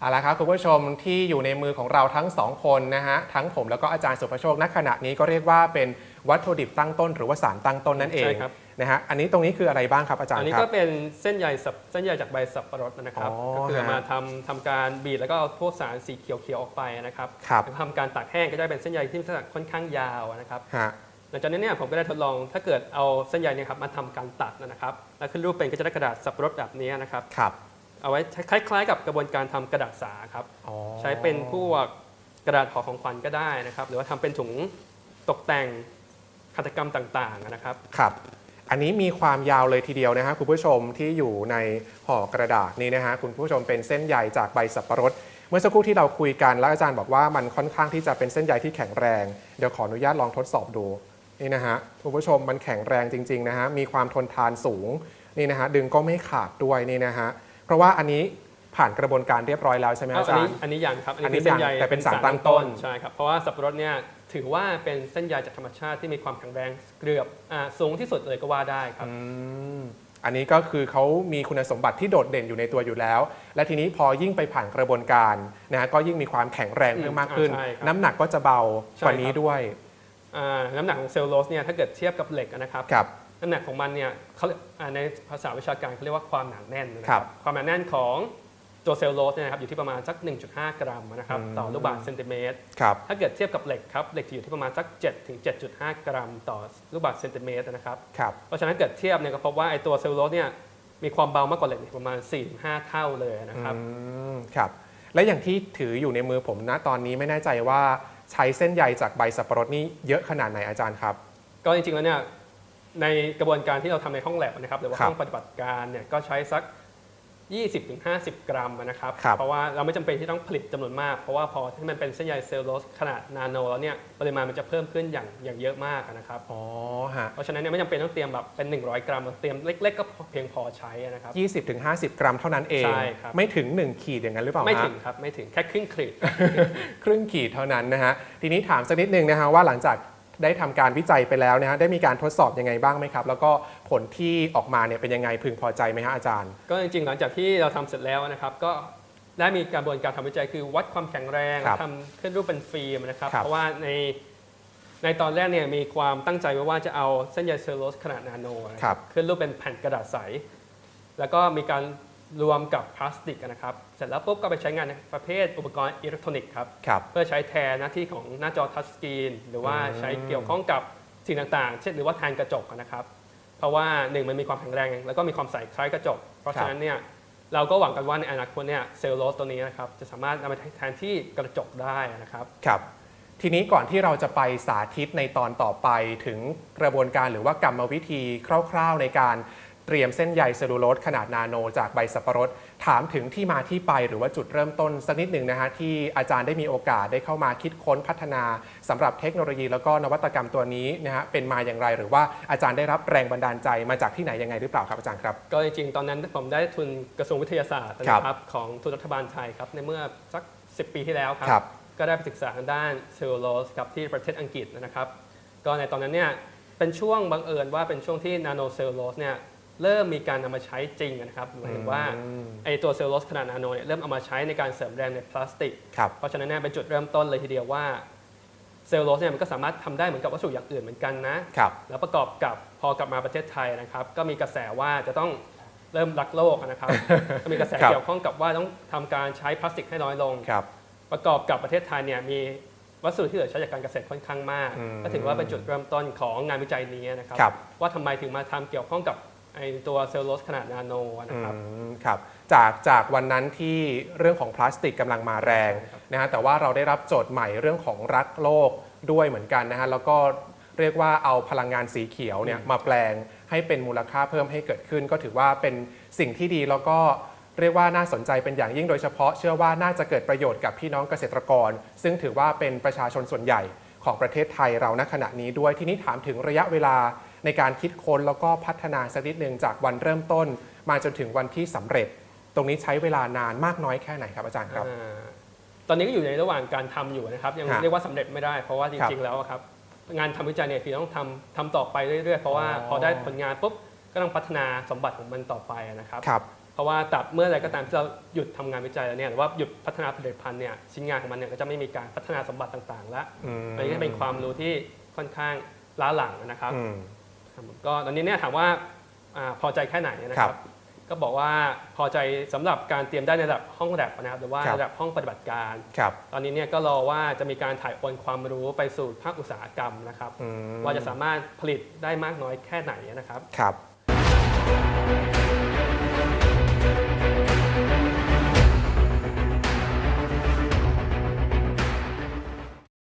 เอาละครับคุณผู้ชมที่อยู่ในมือของเราทั้งสองคนนะฮะทั้งผมแล้วก็อาจารย์สุภโชคณขณะนี้ก็เรียกว่าเป็นวัตถุดิบตั้งต้น หรือว่าสารตั้งต้นนั่นเองใช่ครับ นะฮะอันนี้ตรงนี้คืออะไรบ้างครับอาจารอันย์นี้ครัก็บ เป็นเส้นใยสับเส้นใยจากใบสับปะรดนะครับ อ๋อก็คือฮะมาทำทำการบีดแล้วก็เอาพวกสารสีเขียวๆออกไปนะครับครับแล้วทำการตากแห้งก็จะเป็นเส้นใยที่มีขนาดค่อนข้างยาวนะครับ ฮะหลังจากนั้นเนี่ยผมก็ได้ทดลองถ้าเกิดเอาเส้นใยเนี่ยครับมาทำการตัดนะครับ แล้วขึ้นรูปเป็นก็จะได้กระดาษสับปะรดแบบนี้นะครับ ครับ เอาไว้คล้ายๆ กับกระบวนการทำกระดาษสาครับอ๋อใช้เป็นพวกกระดาษห่อของขวัญก็ได้นะครับ หรือว่าทำเป็นถุงตกแต่งหัตถกรรมต่างๆนะครับครับอันนี้มีความยาวเลยทีเดียวนะฮะคุณผู้ชมที่อยู่ในห่อกระดาษนี้นะฮะคุณผู้ชมเป็นเส้นใยจากใบสับปะรด เมื่อสักครู่ที่เราคุยกันแล้วอาจารย์บอกว่ามันค่อนข้างที่จะเป็นเส้นใยที่แข็งแรง เดี๋ยวขออนุญาตลองทดสอบดูนี่นะฮะคุณผู้ชมมันแข็งแรงจริงๆนะฮะมีความทนทานสูงนี่นะฮะดึงก็ไม่ขาดด้วยนี่นะฮะ เพราะว่าอันนี้ผ่านกระบวนการเรียบร้อยแล้วใช่ไหมเอาอาอันจารนี้ย์อันนี้ยังครับ อันนี้คืเส้นใยยังแต่เป็นสารตั้งต้นใช่ครับเพราะว่าสับปะรดเนี่ยถือว่าเป็นเส้นใยจากธรรมชาติที่มีความแข็งแรงเกือบอ่าสูงที่สุดเลยก็ว่าได้ครับอืมอันนี้ก็คือเขามีคุณสมบัติที่โดดเด่นอยู่ในตัวอยู่แล้ว และทีนี้พอยิ่งไปผ่านกระบวนการนะฮะก็ยิ่งมีความแข็งแรงเพิ่มมากขึ้นอืมอ่าใช่ครับน้ำหนักก็จะเบาใช่กว่านี้ครับด้วยอ่าน้ำหนักของเซลลูโลสเนี่ยถ้าเกิดเทียบกับเหล็กนะครับครับ น้ำหนักของมันเนี่ยเขาอ่าในภาษาวิชาการเขาเรียกว่าความหนาแน่นนะคครัรับ บความหนาแน่นของตัวเซลลูโลสเนี่ยนะครับอยู่ที่ประมาณสัก 1.5 กรัมนะครับอืมต่อลูกบาศก์เซนติเมตร ครับ ถ้าเกิดเทียบกับเหล็กครับเหล็กจะอยู่ที่ประมาณสัก7ถึง7.5 กรัม ต่อลูกบาศก์เซนติเมตรนะครับ ครับ เพราะฉะนั้นเกิดเทียบเนี่ยก็พบว่าไอ้ตัวเซลลูโลสเนี่ยมีความเบามากกว่าเหล็กประมาณ 4-5 เท่าเลยนะครับ อืม ครับ และอย่างที่ถืออยู่ในมือผมนะตอนนี้ไม่แน่ใจว่าใช้เส้นใยจากใบสับปะรดนี่เยอะขนาดไหนอาจารย์ครับ ก็จริงๆแล้วเนี่ย ในกระบวนการที่เราทำในห้องแลบนะครับหรือว่าครับห้องปฏิบัติการเนี่ยก็ใช้สัก 20-50 กรัมนะครับครับเพราะว่าเราไม่จำเป็นที่ต้องผลิตจำนวนมาก เพราะว่าพอที่มันเป็นเส้นใยเซลลูโลสขนาดนาโนแล้วเนี่ยปริมาณมันจะเพิ่มขึ้นอย่างอย่างเยอะมากนะครับอ๋อฮะเพราะฉะนั้นเนี่ยไม่จำเป็นต้องเตรียมแบบเป็น 100 กรัมเตรียมเล็ก ๆ ก็เพียงพอใช้นะครับ 20ถึง50 กรัมเท่านั้นเองใช่ครับไม่ถึง 1 ขีดอย่างนั้นหรือเปล่าไม่ฮะถึงครับไม่ถึงแค่ครึ่งขีดครึ่งขีดเท่านั้นนะฮะทีนี้ถามสักนิดนึงนะฮะว่าหลังจาก ได้ทำการวิจัยไปแล้วนะฮะได้มีการทดสอบยังไงบ้างไหมครับ แล้วก็ผลที่ออกมาเนี่ยเป็นยังไงพึงพอใจไหมฮะอาจารย์ ก็จริงๆ หลังจากที่เราทำเสร็จแล้วนะครับ ก็ได้มีกระบวนการทำวิจัยคือวัดความแข็งแรงครับทำขึ้นรูปเป็นฟิล์มนะครับครับเพราะว่าในในตอนแรกเนี่ยมีความตั้งใจไว้ว่าจะเอาเส้นใยเซลลูโลสขนาดนาโนนะครับขึ้นรูปเป็นแผ่นกระดาษใส แล้วก็มีการ รวมกับพลาสติกนะครับ เสร็จแล้วปุ๊บก็ไปใช้งานในประเภทอุปกรณ์อิเล็กทรอนิกส์ครับ ครับเพื่อใช้แทนหน้าที่ของหน้าจอทัชสกรีนหรือว่าอืมใช้เกี่ยวข้องกับสิ่งต่างๆ เช่นหรือว่าแทนกระจกนะครับ เพราะว่าหนึ่งมันมีความแข็งแรง แล้วก็มีความใสคล้ายกระจก เพราะฉะนั้นเนี่ยเราก็หวังกันว่าในอนาคตเนี่ยเซลลูโลสตัวนี้นะครับจะสามารถนำมาแทนที่กระจกได้นะครับ ครับ ทีนี้ก่อนที่เราจะไปสาธิตในตอนต่อไปถึงกระบวนการหรือว่ากรรมวิธีคร่าว ๆ ในการ เตรียมเส้นใยเซลลูโลสขนาดนาโน จากใบสับปะรด ถามถึงที่มาที่ไปหรือว่าจุดเริ่มต้นสักนิดหนึ่งนะฮะที่อาจารย์ได้มีโอกาสได้เข้ามาคิดค้นพัฒนาสำหรับเทคโนโลยีแล้วก็นวัตกรรมตัวนี้นะฮะเป็นมาอย่างไร หรือว่าอาจารย์ได้รับแรงบันดาลใจมาจากที่ไหนยังไงหรือเปล่าครับอาจารย์ครับก็จริงๆตอนนั้นผมได้ทุนกระทรวงวิทยาศาสตร์นะครับของทุนรัฐบาลไทยครับในเมื่อสัก 10 ปีที่แล้วครับครับก็ได้ไปศึกษาทางด้านเซลลูโลสครับที่ประเทศอังกฤษนะครับ ก็ในตอนนั้นเนี่ยเป็นช่วงบังเอิญว่าเป็นช่วงที่นาโนเซลลูโลสเนี่ย เริ่มมีการนำมาใช้จริงนะครับหมายถึงว่าอืมไอตัวเซลลูโลสขนาดนาโนเนี่ยเริ่มเอามาใช้ในการเสริมแรงในพลาสติก ครับเพราะฉะนั้นเนี่ยเป็นจุดเริ่มต้นเลยทีเดียวว่าเซลลูโลสเนี่ยมันก็สามารถทำได้เหมือนกับวัสดุอย่างอื่นเหมือนกันนะ ครับแล้วประกอบกับพอกลับมาประเทศไทยนะครับ ก็มีกระแสว่าจะต้องเริ่มรักโลกนะครับ ก็มีกระแสครับเกี่ยวข้องกับว่าต้องทำการใช้พลาสติกให้น้อยลง ครับ ประกอบกับประเทศไทยเนี่ยมีวัสดุที่เหลือใช้จากการเกษตรค่อนข้างมาก อืมก็ถือว่าเป็นจุดเริ่มต้นของงานวิจัยนี้นะครับ ครับ ว่าทำไมถึงมาทำเกี่ยวข้องกับ ไอตัวเซลลูโลสขนาดนาโนนะครับ อืมครับจากจากวันนั้นที่เรื่องของพลาสติกกำลังมาแรงใช่ครับนะฮะแต่ว่าเราได้รับโจทย์ใหม่เรื่องของรักโลกด้วยเหมือนกันนะฮะแล้วก็เรียกว่าเอาพลังงานสีเขียวเนี่ยมาแปลงให้เป็นมูลค่าเพิ่มให้เกิดขึ้น ก็ถือว่าเป็นสิ่งที่ดีแล้วก็เรียกว่าน่าสนใจเป็นอย่างยิ่งโดยเฉพาะเชื่อว่าน่าจะเกิดประโยชน์กับพี่น้องเกษตรกร ซึ่งถือว่าเป็นประชาชนส่วนใหญ่ของประเทศไทยเราณขณะนี้ด้วยที่นี้ถามถึงระยะเวลา ในการคิดค้นแล้วก็พัฒนาสักนิดหนึ่งจากวันเริ่มต้น มาจนถึงวันที่สำเร็จ ตรงนี้ใช้เวลานานมากน้อยแค่ไหนครับอาจารย์ครับอ่าตอนนี้ก็อยู่ในระหว่างการทำอยู่นะครับ ยังฮะเรียกว่าสำเร็จไม่ได้ เพราะว่าจครับริงๆแล้วอะครับงานทำวิจัยเนี่ยคือต้องทำทำต่อไปเรื่อยๆ เพราะว่าอ๋อพอได้ผลงานปุ๊บก็ต้องพัฒนาสมบัติของมันต่อไปนะครับครับพราะว่าตับเมื่อไรก็ตามที่เราหยุดทำงานวิจัยแล้วเนี่ยหรือว่าหยุดพัฒนาผลิตภัณฑ์เนี่ยชิ้นงานของมันเนี่ยก็จะไม่มีการพัฒนาสมบัติต่างๆ แล้วอืมอันนี้ก็เป็นความรู้ที่ค่อนข้างล้าหลังนะครับอืม ครับผมก็ตอนนี้เนี่ยถามว่าอาพอใจแค่ไหนนะคครัรับ บ ก็บอกว่าพอใจสำหรับการเตรียมได้ในระดับห้องแลบนะครับหรือว่าครับ ระดับห้องปฏิบัติการ ครับ ตอนนี้เนี่ยก็รอว่าจะมีการถ่ายโอนความรู้ไปสู่ภาคอุตสาหกรรมนะครับ อืม ว่าจะสามารถผลิตได้มากน้อยแค่ไหนนะครับ ครับ